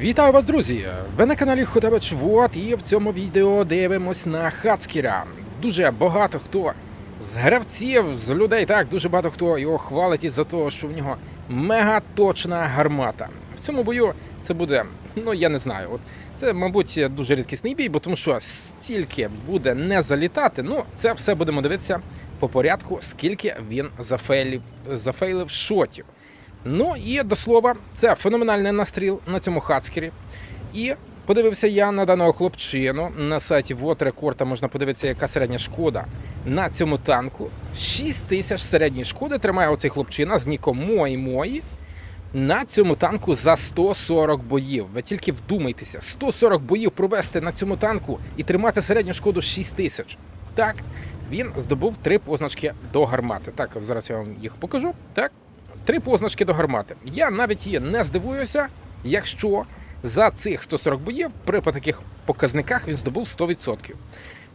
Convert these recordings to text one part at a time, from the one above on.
Вітаю вас, друзі! Ви на каналі Ходович Вот і в цьому відео дивимось на Хацкіра. Дуже багато хто з гравців, з людей, так, дуже багато хто його хвалить із-за того, що в нього мега точна гармата. В цьому бою це буде, ну я не знаю, от це, мабуть, дуже рідкісний бій, бо тому що стільки буде не залітати. Ну, це все будемо дивитися по порядку, скільки він зафейлів, зафейлив шотів. Ну і до слова, це феноменальний настріл на цьому хацкері. І подивився я на даного хлопчину на сайті Вот Рекорда можна подивитися, яка середня шкода на цьому танку. 6 тисяч середньої шкоди тримає оцей хлопчина з ніком Мої Мої на цьому танку за 140 боїв. Ви тільки вдумайтеся, 140 боїв провести на цьому танку і тримати середню шкоду 6 тисяч. Так, він здобув три позначки до гармати. Так, зараз я вам їх покажу. Так, три позначки до гармати. Я навіть її не здивуюся, якщо за цих 140 боїв при таких показниках він здобув 100%.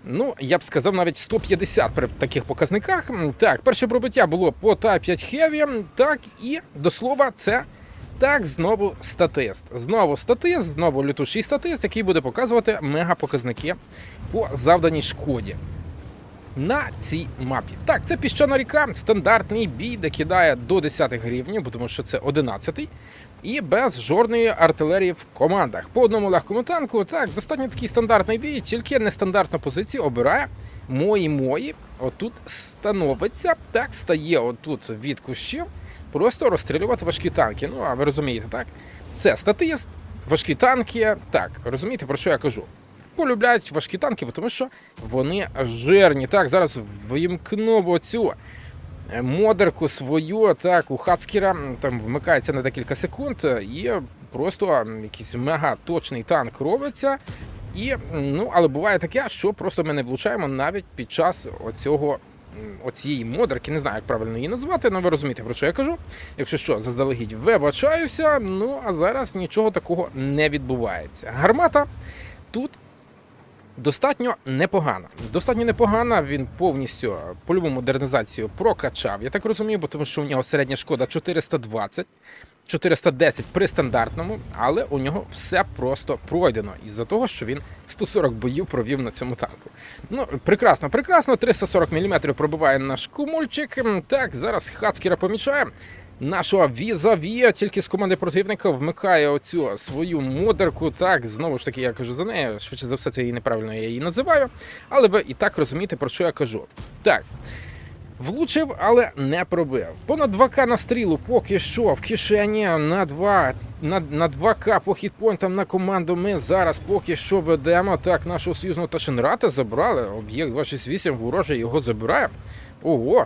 Ну, я б сказав навіть 150 при таких показниках. Так, перше пробиття було по та 5 Heavy, так, і до слова, це так знову статист. Знову статист, знову лютуший статист, який буде показувати мегапоказники по завданій шкоді на цій мапі. Так, це піщана ріка, стандартний бій, де кидає до 10 гривнів, бо тому що це 11-й. І без жодної артилерії в командах. По одному легкому танку, так, достатньо такий стандартний бій, тільки нестандартну позицію обирає мої мої. Отут становиться, так, стає отут від кущів, просто розстрілювати важкі танки. Ну, а ви розумієте, так? Це статист, важкі танки. Так, розумієте, про що я кажу? Полюбляють важкі танки, тому що вони жирні. Так, зараз вимкну оцю е, модерку свою, так, у Хацкіра там вмикається на декілька секунд, е, і просто якийсь мега точний танк робиться. І, ну, але буває таке, що просто ми не влучаємо навіть під час оцього. Оцієї модерки, не знаю, як правильно її назвати, але ви розумієте, про що я кажу. Якщо що, заздалегідь вибачаюся, ну а зараз нічого такого не відбувається. Гармата тут достатньо непогана. Достатньо непогана. Він повністю польову модернізацію прокачав. Я так розумію, бо тому що у нього середня шкода 420. 410 при стандартному, але у нього все просто пройдено із-за того, що він 140 боїв провів на цьому танку. Ну, прекрасно, прекрасно. 340 мм пробиває наш кумульчик. Так, зараз Хацкіра помічає. Нашого візаві тільки з команди противника вмикає оцю свою модерку. Так, знову ж таки, я кажу за нею. Швидше за все, це її неправильно я її називаю. Але ви і так розумієте, про що я кажу. Так. Влучив, але не пробив. Понад 2К на стрілу поки що в кишені на 2 на, на 2К по хітпойнтам на команду ми зараз поки що ведемо. Так, нашого союзного Ташенрата забрали. Об'єкт 268 ворожий його забирає. Ого!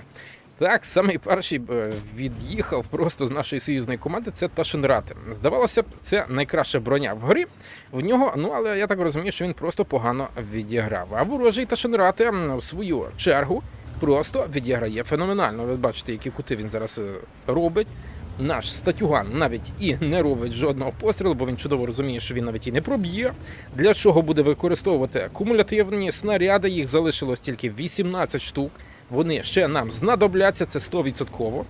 Так, самий перший е, від'їхав просто з нашої союзної команди. Це Ташенрати. Здавалося б, це найкраща броня в грі в нього. Ну але я так розумію, що він просто погано відіграв. А ворожий Ташенрати в свою чергу просто відіграє феноменально. Ви бачите, які кути він зараз е, робить. Наш статюган навіть і не робить жодного пострілу, бо він чудово розуміє, що він навіть і не проб'є. Для чого буде використовувати кумулятивні снаряди? Їх залишилось тільки 18 штук. Вони ще нам знадобляться, це 100%.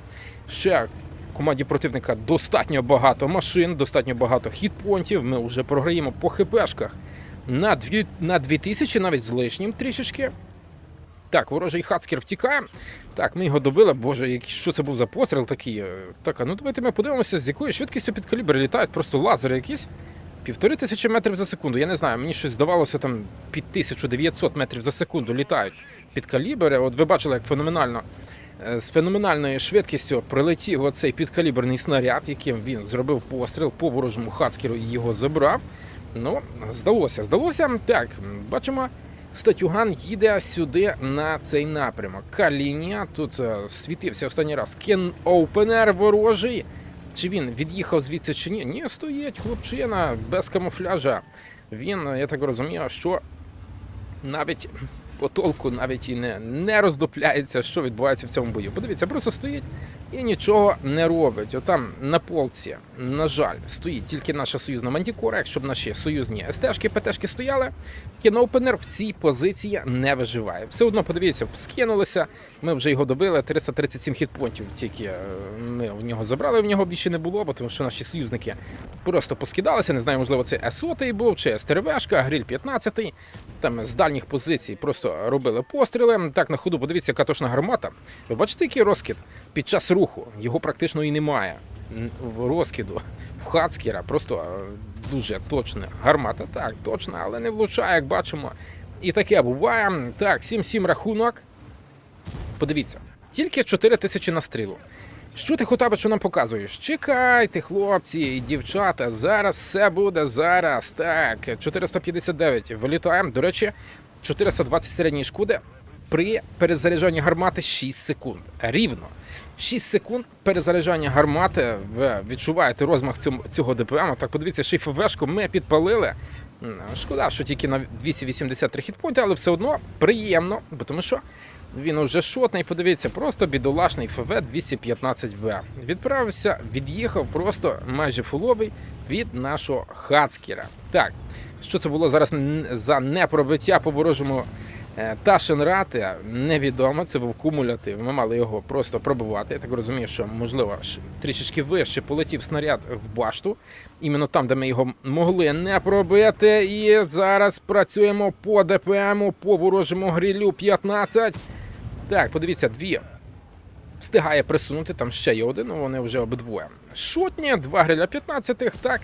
Ще команді противника достатньо багато машин, достатньо багато хітпонтів. Ми вже програємо по хпшках на 2, на 2000, навіть з лишнім трішечки. Так, ворожий хацкер втікає. Так, ми його добили. Боже, що це був за постріл такий? Е, Так, ну давайте ми подивимося, з якою швидкістю під калібр літають просто лазери якісь. Півтори тисячі метрів за секунду. Я не знаю, мені щось здавалося там під 1900 метрів за секунду літають під калібри. От ви бачили, як феноменально е, з феноменальною швидкістю прилетів оцей підкаліберний снаряд, яким він зробив постріл по ворожому хацкеру і його забрав. Ну, здалося, здалося. Так, бачимо, статюган їде сюди на цей напрямок. Калінія тут е, світився останній раз Кен Оупенер ворожий. Чи він від'їхав звідси чи ні? Ні, стоїть хлопчина без камуфляжа. Він, я так розумію, що навіть по толку навіть і не, не роздупляється, що відбувається в цьому бою. Подивіться, просто стоїть і нічого не робить. Отам на полці, на жаль, стоїть тільки наша союзна мантікора. Якщо б наші союзні СТшки, ПТшки стояли, кіноопенер в цій позиції не виживає. Все одно подивіться, скинулися. Ми вже його добили. 337 хітпонтів тільки е, ми в нього забрали. В нього більше не було, бо тому що наші союзники просто поскидалися. Не знаю, можливо, це С-100 був чи СТРВшка, Гриль 15 Там з дальніх позицій просто робили постріли. Так на ходу, подивіться, яка точна гармата. Ви бачите, який розкид під час руху? Його практично і немає. В розкиду в Хацкера просто е, дуже точна гармата. Так, точна, але не влучає, як бачимо. І таке буває. Так, 7-7 рахунок. Подивіться, тільки 4 тисячі на стрілу. Що ти Хотабе, що нам показуєш? Чекайте, хлопці і дівчата, зараз все буде зараз. Так, 459 вилітаємо. До речі, 420 середньої шкоди при перезаряджанні гармати 6 секунд. Рівно. 6 секунд перезаряджання гармати. Ви відчуваєте розмах цього ДПМ. Так, подивіться, ФВшку ми підпалили. Шкода, що тільки на 283 хітпойнти, але все одно приємно, бо тому що він уже шотний, подивіться, просто бідолашний ФВ 215В. Відправився, від'їхав просто майже фуловий від нашого Хацкера. Так, що це було зараз за непробиття по ворожому е, Ташенрати, невідомо, це був кумулятив. Ми мали його просто пробувати. Я так розумію, що можливо трішечки вище полетів снаряд в башту, іменно там, де ми його могли не пробити. І зараз працюємо по ДПМу, по ворожому грилю 15. Так, подивіться, дві. Встигає присунути, там ще є один, ну вони вже обидвоє. Шотні, два гриля 15 так.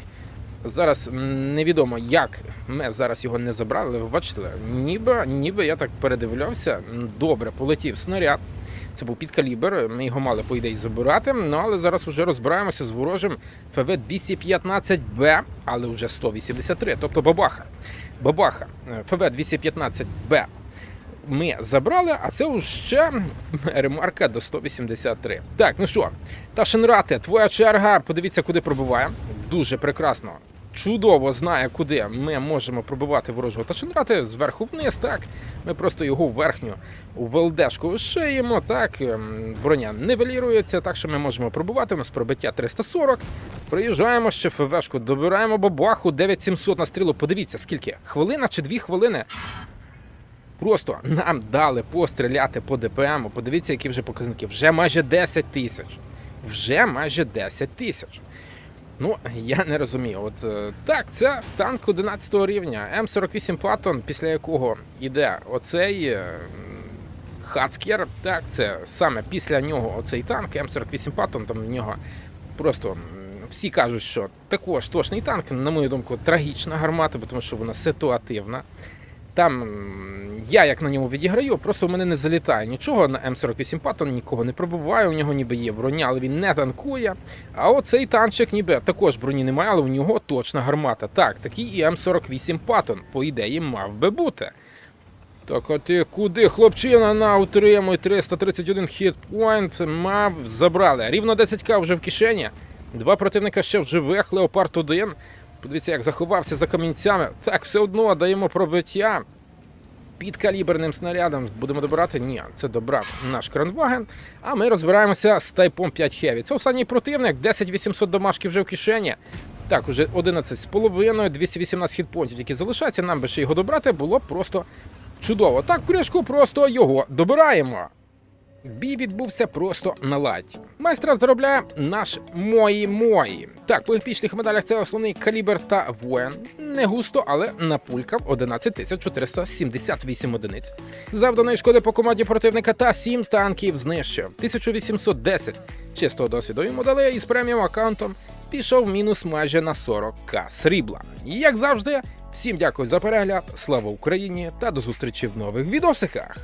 Зараз невідомо, як ми зараз його не забрали, ви бачите, ніби, ніби я так передивлявся, добре полетів снаряд. Це був підкалібр, ми його мали, по ідеї, забирати. Ну але зараз вже розбираємося з ворожим ФВ 215Б, але вже 183, тобто бабаха. Бабаха, ФВ 215Б ми забрали, а це вже ремарка до 183. Так, ну що, Ташенрате, твоя черга. Подивіться, куди пробиває. Дуже прекрасно. Чудово знає, куди ми можемо пробивати ворожого Ташенрати зверху вниз. Так, ми просто його верхню у ВЛДшку шиємо. Так, ем, броня нивелірується, так що ми можемо пробувати. У нас пробиття 340. Приїжджаємо ще ФВшку, добираємо бабаху 9700 на стрілу. Подивіться, скільки? Хвилина чи дві хвилини Просто нам дали постріляти по ДПМу. Подивіться, які вже показники. Вже майже 10 тисяч. Вже майже 10 тисяч. Ну, я не розумію. От е, так, це танк 11 рівня М48 Паттон, після якого йде оцей е, Хацкер. Так, це саме після нього оцей танк М48 Паттон, там в нього просто. Всі кажуть, що також точний танк, на мою думку, трагічна гармата, тому що вона ситуативна. Там я як на ньому відіграю, просто в мене не залітає нічого на М48 Паттон, нікого не пробиває, у нього ніби є броня, але він не танкує. А оцей танчик ніби також броні немає, але у нього точна гармата. Так, такий і М48 Паттон, по ідеї, мав би бути. Так, а ти куди, хлопчина, на утримуй 331 хітпойнт мав, забрали. Рівно 10к вже в кишені. Два противника ще в живих, Леопард 1. Подивіться, як заховався за камінцями. Так, все одно даємо пробиття. Під каліберним снарядом будемо добирати? Ні, це добрав наш кранваген. А ми розбираємося з тайпом 5 Heavy. Це останній противник, 10800 домашки вже в кишені. Так, уже 11 з половиною, 218 хітпонтів, які залишаються. Нам би ще його добрати, було просто чудово. Так, пришку просто його добираємо. Бій відбувся просто на ладі. Майстра заробляє наш мої мої. Так, по епічних медалях це основний калібр та воїн. Не густо, але напулькав 11478 одиниць. Завданої шкоди по команді противника та 7 танків знищив. 1810 чистого досвіду йому із преміум аккаунтом. Пішов мінус майже на 40к срібла. Як завжди, всім дякую за перегляд, слава Україні та до зустрічі в нових відосиках.